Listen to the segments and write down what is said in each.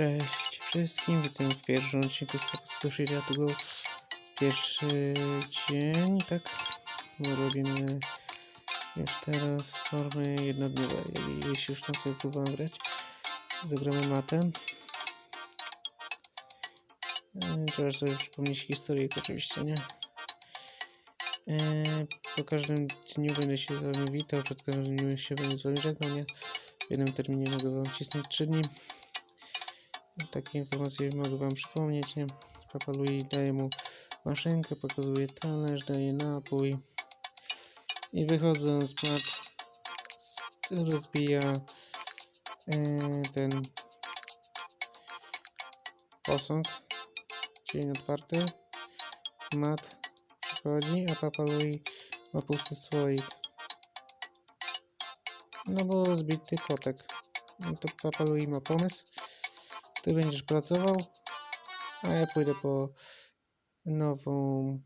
Cześć wszystkim, witam w pierwszym odcinku z podcastu Shiria to go pierwszy dzień, tak? Bo robimy już teraz formę jednodniowej, jeśli już tam sobie próbowałem grać. Zagramy matem. E, Trzeba sobie przypomnieć historię oczywiście, nie? E, Po każdym dniu będę się z wami witał, przed każdym dniu się będę z wami żegnał, nie? W jednym terminie mogę wam cisnąć 3 dni. Takie informacje mogę wam przypomnieć, nie? Papa Louis daje mu maszynkę, pokazuje talerz, daje napój. I wychodząc, Mat s- rozbija e, ten posąg, czyli otwarty. Mat przychodzi, a Papa Louis ma pusty słoik. No bo zbity kotek. No to Papa Louis ma pomysł. Ty będziesz pracował, a ja pójdę po nową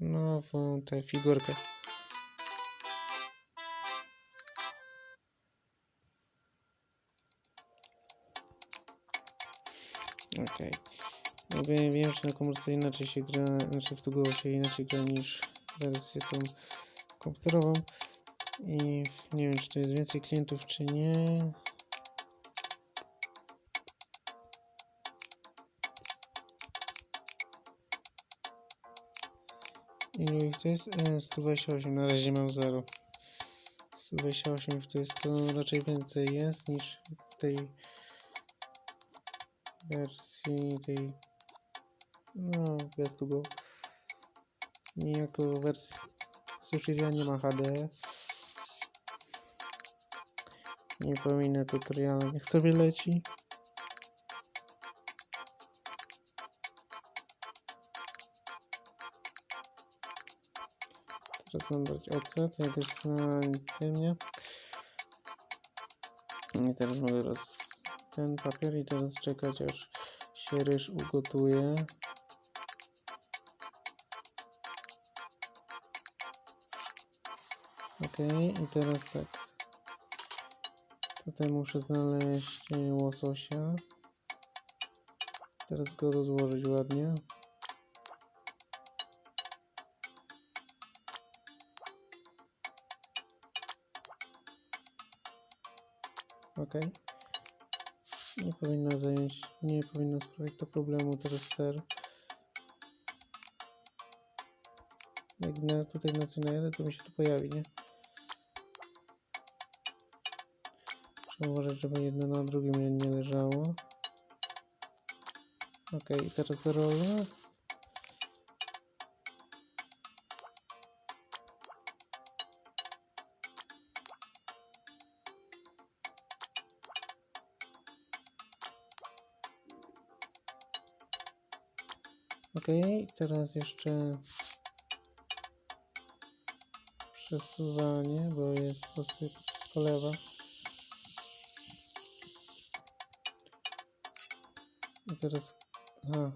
nową tę figurkę. Okej. Okay. Wiem, wiem, że na komórce inaczej się gra, znaczy w Tugo się inaczej gra niż wersję tą komputerową. I nie wiem, czy to jest więcej klientów, czy nie. Ilu ich to jest? E, 128, na razie mam 0. 128 to jest to raczej więcej jest niż w tej wersji tej no bez tego niejako wersji Sushiria nie ma HD nie pominę tutoriala niech sobie leci. Teraz mam dać ocet jak jest na tym nie i teraz mogę ten papier i teraz czekać aż się ryż ugotuje. Ok i teraz tak tutaj muszę znaleźć e, łososia teraz go rozłożyć ładnie ok nie powinno zająć, nie powinno sprawić to problemu teraz ser. Jak na, tutaj na cynajerę, to mi się tu pojawi, nie? Uważać, żeby jedno na drugim nie, leżało. Ok, teraz rolę. Ok, teraz jeszcze przesuwanie, bo jest posyp polewa. Teraz, aha.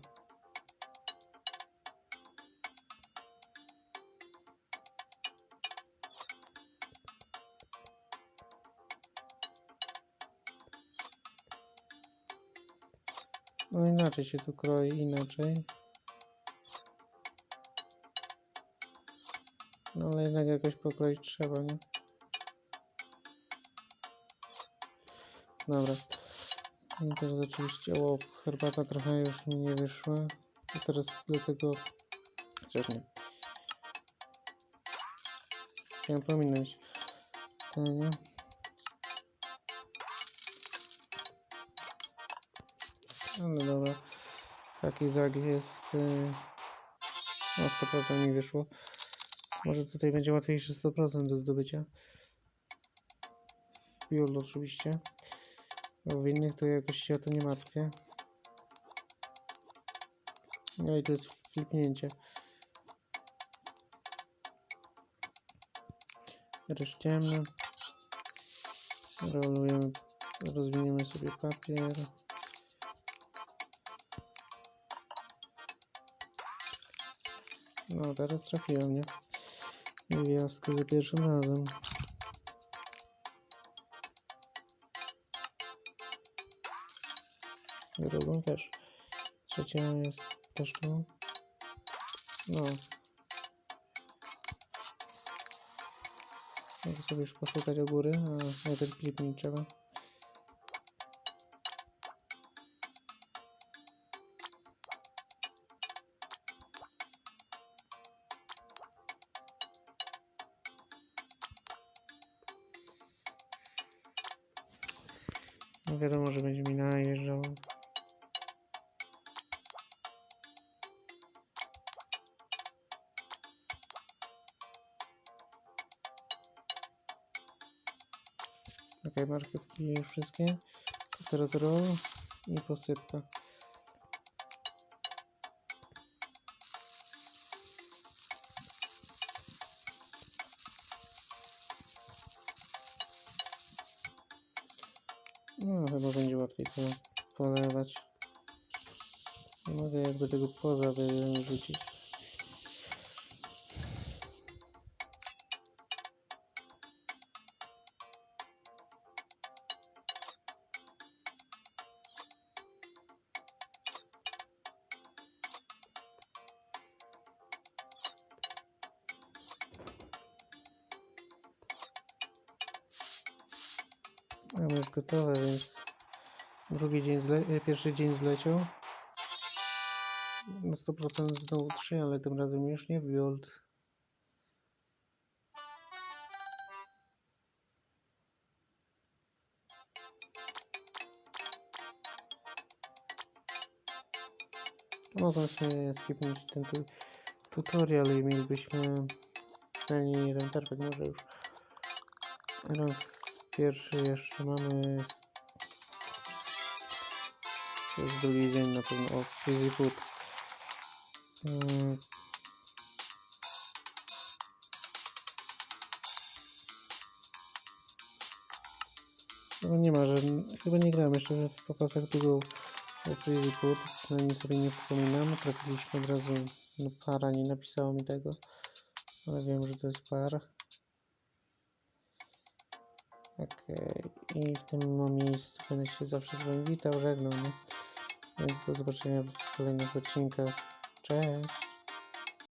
No inaczej się tu kroi, inaczej. No ale jednak jakoś pokroić trzeba, nie? Dobra. I teraz oczywiście, o, herbata trochę już mi nie wyszła. I teraz do tego, chociaż nie. Chciałem pominąć. To nie. Ale dobra. Taki zag jest. Yy... No 100% mi wyszło. Może tutaj będzie łatwiejsze 100% do zdobycia. W Biol oczywiście. Bo w innych to jakoś się o to nie martwię. No i to jest flipnięcie. Ryż ciemny. Rolujemy, rozwiniemy sobie papier. No teraz trafiłem, nie? Gwiazdkę za pierwszym razem. Drugą też. Trzecią jest też tu. No. Mogę sobie już posłuchać o góry, a ten klip trzeba. No wiadomo, że będzie mi najeżdżał. Ok, marchewki już wszystkie. Teraz roll i posypka. No, chyba będzie łatwiej to polewać. Nie mogę jakby tego poza wyrzucić. Mamy już gotowe, więc drugi dzień e, pierwszy dzień zleciał. Na 100% znowu 3, ale tym razem już nie build. Można się skipnąć ten tu tutorial i mielibyśmy przynajmniej jeden perfekt, może już Raz pierwszy jeszcze mamy. To jest drugi dzień na pewno. O, Fizzy Food. Mm. Chyba nie ma, że chyba nie grałem jeszcze w pokazach tego Food, przynajmniej sobie nie wspominam. Trafiliśmy od razu, no para nie napisało mi tego, ale wiem, że to jest par. Okej, i w tym miejscu będę się zawsze z Wami witał, żegnał, nie? Więc do zobaczenia w kolejnych odcinkach. Cześć!